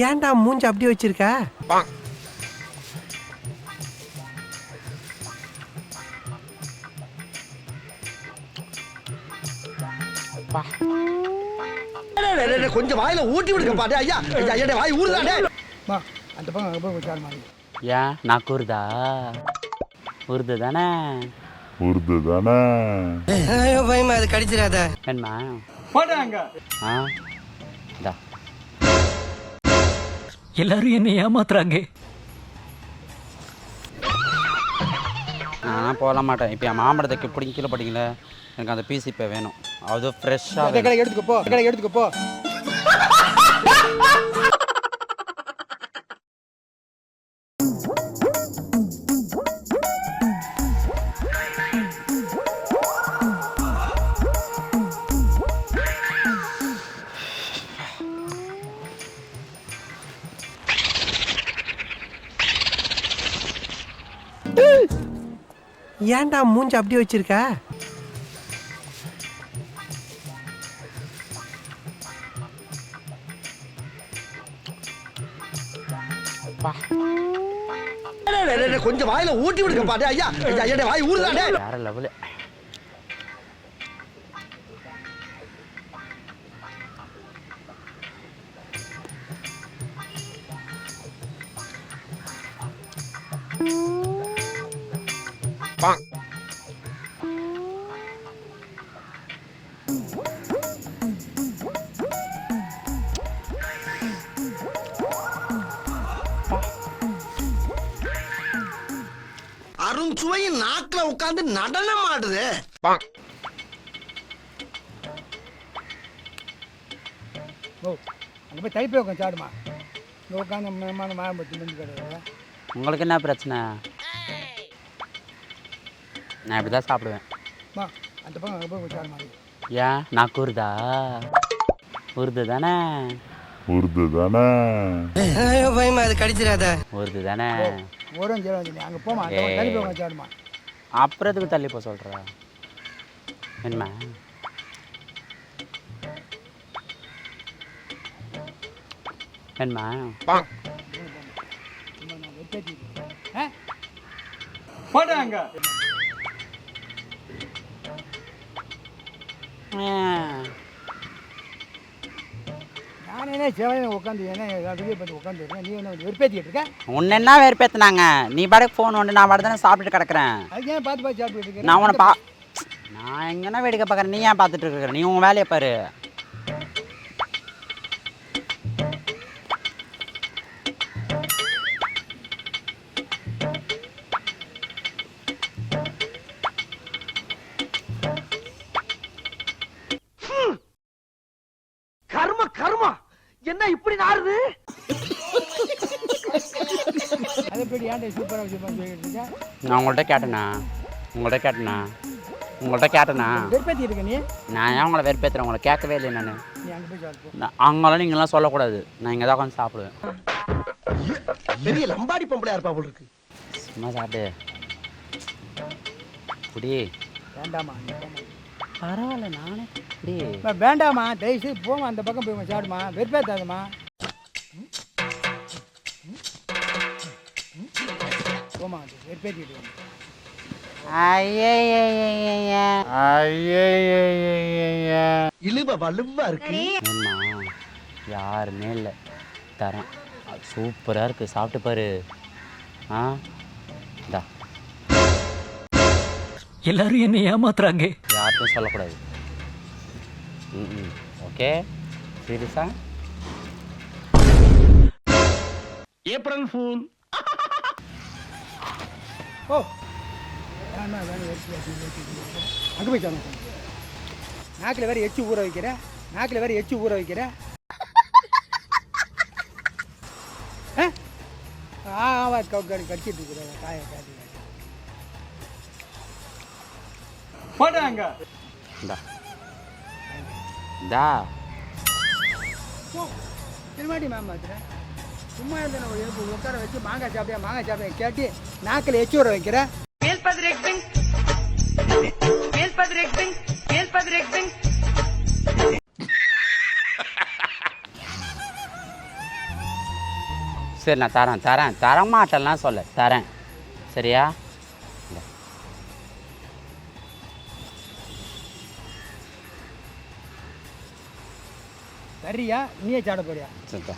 ஏன்டா மூஞ்சி அப்படியே வச்சிருக்க? கொஞ்சம் வாயில ஊட்டி விடுங்க பாட்டு ஐயா ஐயா வாய் மா அந்த பக்கம் போய் விசாரணை மாதிரி ஏன்? நான் கூறுதா உருது தானே? உருது தானே? பயமா அது கடிச்சிடாத என்னம்மா போட்டாங்க ஆ? இந்தா. எல்லாரும் என்ன ஏமாத்துறாங்க. நான் போக மாட்டேன். இப்போ என் மாம்பழத்துக்கு இப்படி கீழே படிக்கல எனக்கு அந்த பீஸ் இப்போ வேணும். அது ஃப்ரெஷ்ஷாக கடை எடுத்துக்கோ ஏன்டா மூஞ்சி அப்படியே வச்சிருக்க? கொஞ்சம் வாயில ஊட்டி விடுங்க பாட்டு ஐயா ஐயா வாய் ஊறுதாடே வேற லெவலு அருண் சுவையின் நாக்குல உட்கார்ந்து நடனம் ஆடுது ஓ அங்கே போய் தைப்பே உட்காந்து சாடுமா. இங்கே உட்காந்து மேமான மாயம்பத்தி நின்று கிடையாது உங்களுக்கு என்ன பிரச்சனை? நான் இப்படி தான் சாப்பிடுவேன் அந்த பக்கம் ஏன்? நான் கூறுதா உருது தானே? உருது தானே? பயமா அது கடிச்சிடாத உருது தானே? அங்கே போமா தள்ளி சாடுமா அப்புறம் எதுக்கு தள்ளி போக சொல்கிற என்ன என்ன சும்மா நான் வெட்டேத்தி. ஆ? போட்டாங்க நான் என்ன சேவையில் உட்காந்து என்ன வெளியே போய் உட்காந்து இருக்கேன் நீ என்ன வெறுப்பேற்றிட்டு இருக்க? உன்னை என்ன நீ பாட்டுக்கு ஃபோன் ஒன்று நான் பாட்டு தானே சாப்பிட்டுட்டு கிடக்குறேன். அதுக்கு ஏன் பார்த்து பார்த்து சாப்பிட்டு இருக்கேன் நான் உன்னை பா நான் எங்கன்னா வேடிக்கை பார்க்குறேன் நீ ஏன் பார்த்துட்டு இருக்கிற? நீ உன் வேலையை பாரு. என்ன இப்படி இருக்கேன் நான் உங்கள்கிட்ட கேட்டேனா? உங்கள்கிட்ட கேட்டேனா? உங்கள்கிட்ட நீ நான் ஏன் உங்களை வெறுப்பேற்றுறேன் உங்களை கேட்கவே இல்லை நான். அங்கெல்லாம் நீங்களாம் சொல்லக்கூடாது. நான் இங்கே தான் உட்காந்து சாப்பிடுவேன். பெரிய லம்பாடி பொம்பளையா இருப்பா போல இருக்கு. சும்மா சாப்பிடு. குடி வேண்டாமா. பரவாயில்ல நானே. அம்மா, வேண்டாம்மா தயவுசெய்து போமா அந்த பக்கம் போய் சாப்பிடுமா வெறுப்பேற்றாதம்மா போமா வெறுப்பேற்றிட்டு. இழுவ வலுவா இருக்கு. யாருமே இல்லை. தரேன். சூப்பராக இருக்குது சாப்பிட்டு பாரு. ஆ? எல்லாரும் என்ன ஏமாத்துறாங்க. யார்கிட்டும் சொல்லக்கூடாது. ம் ம் ஓகே? சீரியஸா? April fool. ஓ. அங்கே போய் சாப்பிடுங்க நாக்கில் வேறு எச்சு ஊற வைக்கிறேன் நாக்கில் வேறு எச்சு ஊற வைக்கிறேன் ஆ? ஆவா கடி கடிச்சிட்டு இருக்கிற காயை காட்டி போட்டாங்க திருமாடி மேம் மாத்துறேன் சும்மா இருந்த எழுப்பு உட்கார வச்சு மாங்காய் சாப்பிட்டியா மாங்காய் சாப்பிட்டியா கேட்டு நாக்கில் எச்சி ஊற வைக்கிற சரி நான் தரேன் தரேன். தரமாட்டேன்லாம் சொல்ல. தரேன். சரியா? சரியா நீயே சாப்பிட போறியா? சரி, தா.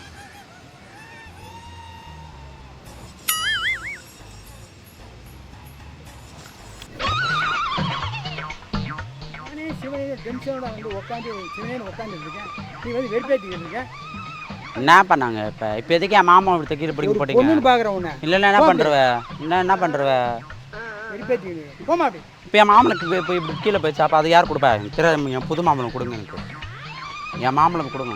நானே சிவனையை டென்ஷனோட வந்து உட்காந்து சிவனேன்னு உட்காந்துட்டு இருக்கேன் நீ வந்து வெறுப்பேற்றிக்கிட்டு இருக்க என்ன பண்ணாங்க இப்போ? இப்போ எதுக்கு என் மாமா ஒருத்த கீழே பிடிக்க போட்டீங்க பொண்ணுன்னு பார்க்குறேன் உன்னை. இல்லைன்னா என்ன பண்ணுறவ என்ன என்ன பண்ணுறவ வெறுப்பேற்றிக்கிட்டு அப்படி. இப்போ என் மாமனுக்கு போய் இப்படி கீழே போய் சாப்பா அது யார் கொடுப்பா? என் புது மாமனுக்கு கொடுங்க எனக்கு. என் மாமனுக்கு கொடுங்க.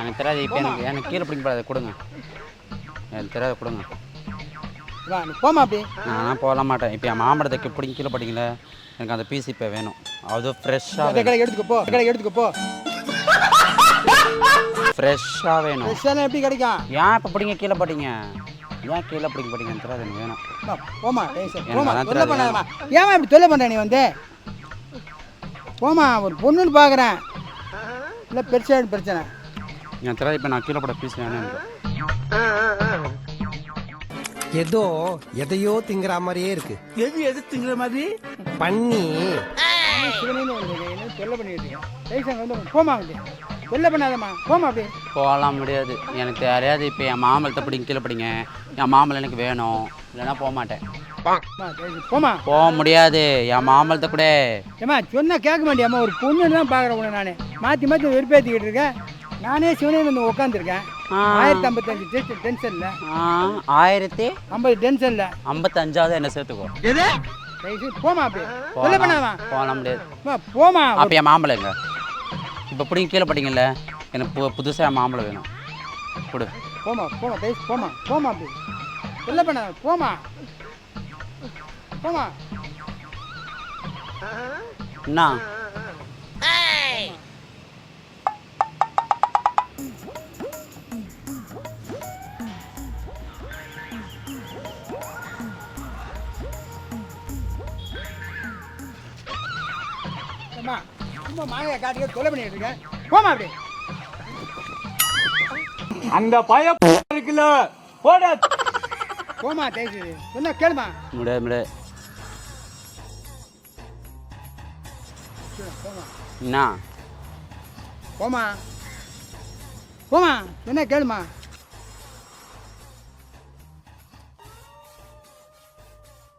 எனக்கு தெரியாது இப்போ எனக்கு எனக்கு கீழே பிடிக்க போடாது கொடுங்க. எனக்கு தெரியாது கொடுங்க. போம்மா அப்படி. நான் போக மாட்டேன். இப்போ என் மாமனத்துக்கு பிடிங்க கீழே படிக்கல. எனக்கு அந்த பீஸ் இப்போ வேணும். அது ஃப்ரெஷ்ஷாக எடுத்துக்க போ. கடை எடுத்துக்க போ. ஃப்ரெஷ்ஷாக வேணும். ஃப்ரெஷ்ஷான எப்படி கிடைக்கும்? ஏன் இப்போ பிடிங்க கீழே படிங்க? ஏன் கீழே பிடிக்க படிங்கன்னு தெரியாது எனக்கு வேணும். போம்மா அதான் தொல்லை தெரியாது. பண்ணாதம்மா. ஏம்மா இப்படி தொல்லை பண்ணுற நீ வந்து? போம்மா ஒரு பொண்ணுன்னு பார்க்குறேன் இல்லை பெருசாக பிரச்சனை. எனக்கு தெரியாது இப்போ நான் கீழே போட பீஸ் ஏதோ எதையோ திங்கிற மாதிரியே இருக்கு. எது எது திங்கிற மாதிரி? பண்ணி. பண்ணிட்டு போமா பண்ணாதம்மா. போமா அப்படி போகலாம் முடியாது. எனக்கு தெரியாது இப்போ என் மாமலத்தை பிடிங்க கீழே படிங்க. என் மாமலை எனக்கு வேணும். இல்லைன்னா போக மாட்டேன். போமா போக முடியாது. என் மாமலத்தை கூட. ஏம்மா சொன்னா கேட்க மாட்டியாம்மா ஒரு பொண்ணு தான் பார்க்குறேன் உன்னை நான். மாற்றி மாற்றி வெறுப்பேற்றிக்கிட்டு இருக்கேன் நானே சிவனே வந்து உட்காந்துருக்கேன். ஆயிரத்தி ஐம்பத்தஞ்சு டென்ஷன் டென்ஷனில். ஆயிரத்தி ஐம்பது டென்ஷனில். ஐம்பத்தஞ்சாவது என்ன சேர்த்துக்கோ. எது? போமா அப்படி. போகலாம் முடியாது. போமா அப்போ என் மாம்பழம் எங்க? இப்போ பிடிங்க கீழே படிங்கல்ல எனக்கு பு புதுசாக என் மாம்பழம் வேணும். கொடு. போமா போமா போமா போமா அப்படி. தொல்லை பண்ணாத போமா போமா என்ன அம்மா சும்மா மாங்காய் காட்டிக்க தொலை பண்ணிட்டு இருக்கேன். போமா அப்படி. அந்த பய இருக்குல்ல. போட. போமா டைஸ் சொன்னா கேளுமா? முடியாது போமா என்ன? போமா போமா சொன்னா கேளுமா?